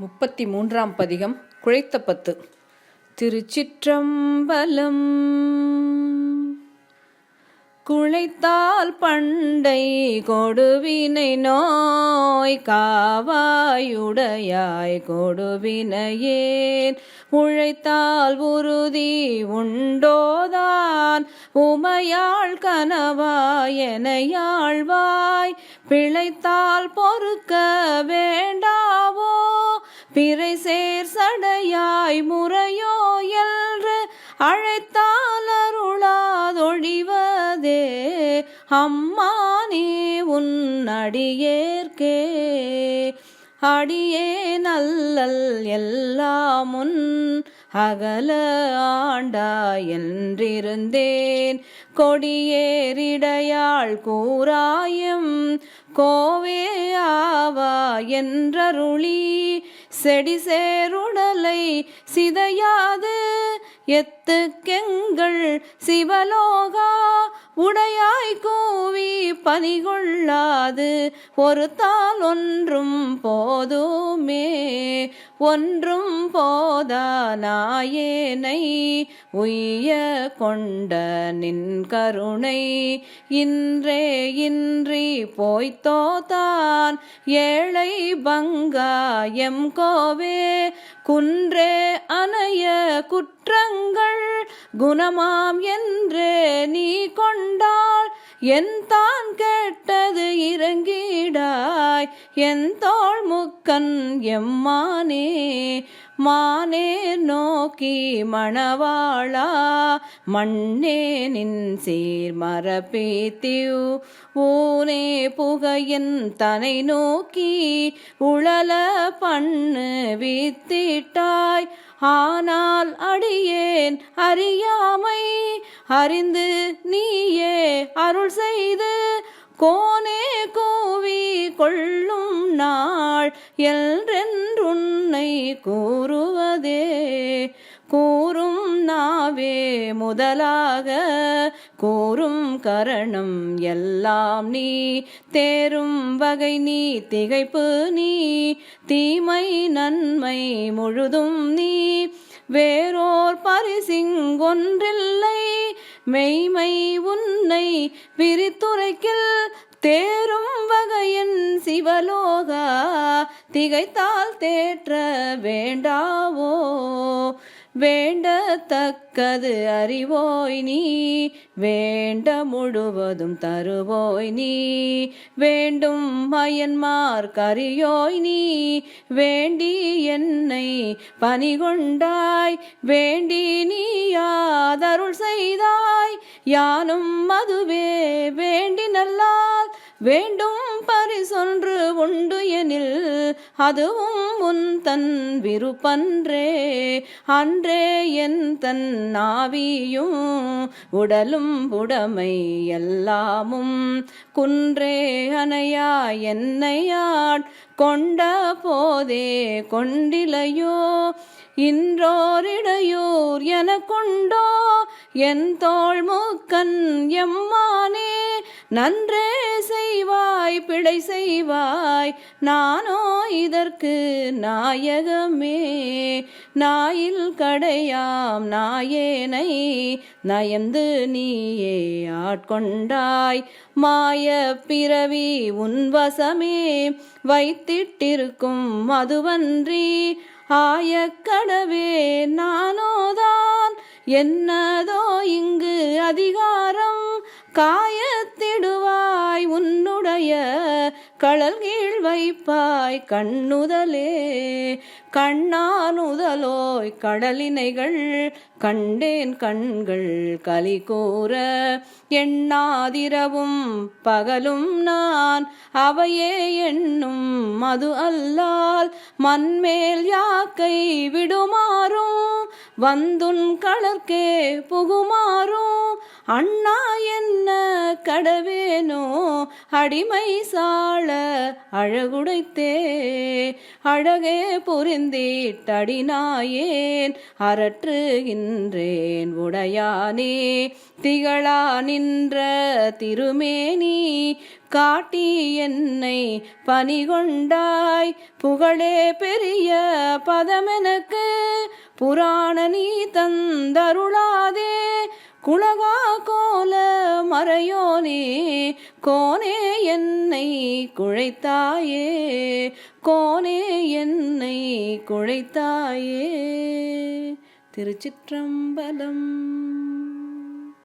முப்பத்தி மூன்றாம் பதிகம் குழைத்த பத்து. திருச்சிற்றம்பலம். குழைத்தால் பண்டை கொடுவினை நோய் காவாயுடையாய் கொடுவினையேன். உழைத்தால் உறுதி உண்டோதான் உமையாள் கனவாய் என யாழ்வாய் பிழைத்தால் பொறுக்க வேண்டாவோ சடையாய் முறையோ என்று அழைத்தால் அருளாதொழிவதே. அம்மா நீ உன் அடியேற்கே. அடியே நல்லல் எல்லாமுன் அகல ஆண்டா என்றிருந்தேன். கொடியேறிடையாள் கூறாயும் கோவே ஆவா என்றருளி செடி சேருடலை சிதையாது எத்துக்கெங்கள் சிவலோகா உடையாய் பதிகொள்ளாது ஒரு தாள் ஒன்றும் போதுமே. ஒன்றும் போதா நாயேனை உய்ய கொண்ட நின் கருணை. இன்றே இன்றி போய்த்தோதான் ஏழை பங்காயம் கோவே. குன்றே அணைய குற்றங்கள் குணமாம் என்றே நீ கொண்டாள் என் தான் கேட்டது இறங்கிடாய் என் தோள் முக்கன் எம்மானே மானே நோக்கி மணவாளா மண்ணே நின் சீர் மரபீத்திவ் ஊனே புகையின் தனை நோக்கி உழல பண்ணு வீத்திட்டாய் ஆனால் அடியேன் அறியாமை அறிந்து நீயே அருள் செய்து கோனே கோவி கொள்ளும் நாள் என்றென்றுன்னை கூறுவதே. கூறும் நாவே முதலாக கூறும் கரணம் எல்லாம் நீ. தேரும் வகை நீ திகைப்பு நீ. தீமை நன்மை முழுதும் நீ. வேறோர் பரிசிங்கொன்றில்லை. மெய்மை உன்னை பிரித்துரைக்கில் தேரும் வகையின் சிவலோகா. திகைத்தால் தேற்ற வேண்டாவோ. வேண்டத்தக்கது அறிவோய் நீ வேண்ட முழுவதும் தருவோய் நீ வேண்டும் மயன்மார் கரியோய் நீ வேண்டி என்னை பணிகொண்டாய் வேண்டி நீ யாதருள் செய்தாய் யானும் அதுவே வேண்டி நல்லால் வேண்டும் பரிசொன்று உண்டு எனில் அதுவும் உன் தன் விருப்பன்றே. அன்றே என் தன் நாவியும் உடலும் உடமை எல்லாமும். குன்றே அணையா என்னையாட் கொண்ட போதே கொண்டிலையோ? இன்றோரிடையூர் என கொண்டோ என் தோள் மூக்கன் எம்மானே? நன்றே செய்வாய் பிழை செய்வாய். நானோ இதற்கு நாயகமே. நாயில் கடையாம் நாயேனை. நயந்து நீயே ஆட்கொண்டாய். மாய பிறவி உன் வசமே. வைத்திட்டிருக்கும் மதுவன்றி. ஆயக்கடவே நானோதான். என்னதோ இங்கு அதிகாரம். காயத்திடுவாய் உன்னுடைய களல் கீழ் வைப்பாய் கண்ணுதலே. கண்ணானுதலோய் கடலினைகள் கண்டேன் கண்கள் கலி கூற. எண்ணாதிரவும் பகலும் நான் அவையே எண்ணும் மது அல்லால் மண்மேல் யாக்கை விடுமா? வந்துன் களர்க்கே புகுமாறும் அண்ணா என்ன கடவேனோ அடிமை சாழ அழகுடைத்தே அழகே புரிந்திட்டடினாயேன் அரற்றுகின்றேன் உடையானே திகழா நின்ற திருமேனி காட்டி என்னை பணிகொண்டாய் புகழே பெரிய பதமெனக்கு புராண நீ தந்தருளாதே குலகா கோல மறையோனே கோனே என்னை குழைத்தாயே கோனே என்னை குழைத்தாயே. திருச்சிற்றம்பலம்